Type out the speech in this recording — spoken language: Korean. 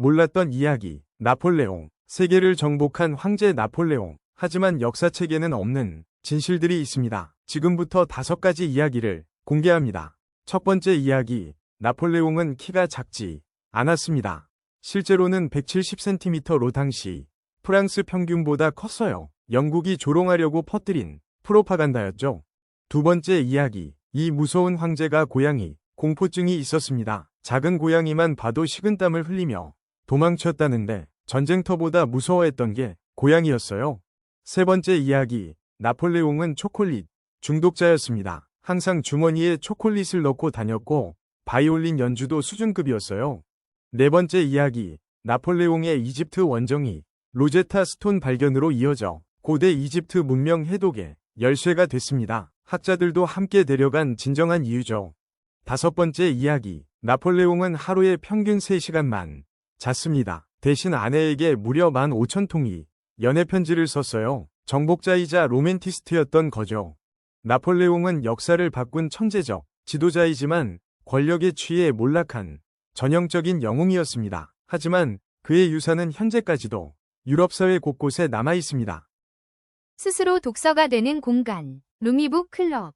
몰랐던 이야기. 나폴레옹. 세계를 정복한 황제 나폴레옹. 하지만 역사책에는 없는 진실들이 있습니다. 지금부터 다섯 가지 이야기를 공개합니다. 첫 번째 이야기. 나폴레옹은 키가 작지 않았습니다. 실제로는 170cm로 당시 프랑스 평균보다 컸어요. 영국이 조롱하려고 퍼뜨린 프로파간다였죠. 두 번째 이야기. 이 무서운 황제가 고양이, 공포증이 있었습니다. 작은 고양이만 봐도 식은땀을 흘리며 도망쳤다는데 전쟁터보다 무서워했던 게 고양이였어요. 세 번째 이야기. 나폴레옹은 초콜릿 중독자였습니다. 항상 주머니에 초콜릿을 넣고 다녔고 바이올린 연주도 수준급이었어요. 네 번째 이야기. 나폴레옹의 이집트 원정이 로제타 스톤 발견으로 이어져 고대 이집트 문명 해독의 열쇠가 됐습니다. 학자들도 함께 데려간 진정한 이유죠. 다섯 번째 이야기. 나폴레옹은 하루에 평균 3시간만 잤습니다. 대신 아내에게 무려 15,000통이 연애 편지를 썼어요. 정복자이자 로맨티스트였던 거죠. 나폴레옹은 역사를 바꾼 천재적 지도자이지만 권력에 취해 몰락한 전형적인 영웅이었습니다. 하지만 그의 유산은 현재까지도 유럽 사회 곳곳에 남아 있습니다. 스스로 독서가 되는 공간. 루미북 클럽.